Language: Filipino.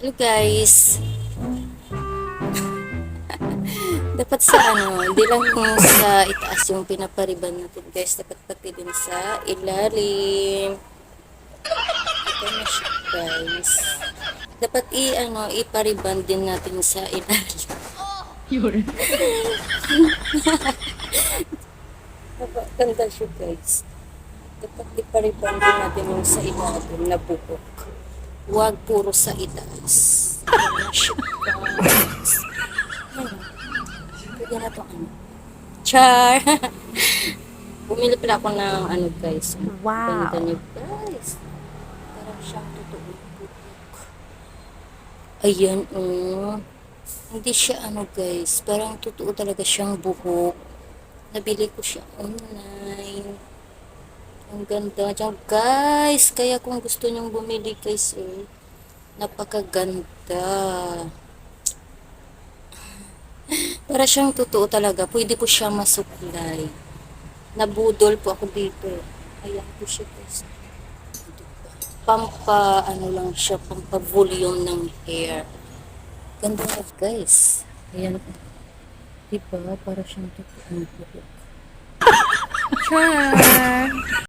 Hello guys. dapat sa ano, hindi lang kung sa itaas yung pinapariban natin guys. Dapat pati din sa ilalim. Ito na siya guys. Dapat i ano, ipariban din natin sa ilalim. Yun. Ganda siya guys. Dapat ipariban din natin yung sa ilalim na bubok. Huwag puro sa itaas. Pwede na to ano. Char! Bumili pala ako ng ano guys. Wow. Ganda niya guys. Parang siyang totoo. Ayan oh. Hindi siya ano guys. Parang totoo talaga siyang buhok. Nabili ko siya online. Ang ganda niya guys. Kaya kung gusto niyong bumili guys eh. Napakaganda. Para siyang totoo talaga. Pwede po siya masuklay. Nabudol po ako dito. Ayan po siya guys. Pampa, ano lang siya, pampa volume ng hair. Ganda na guys. Ayan. Diba? Para siyang totoo. Char!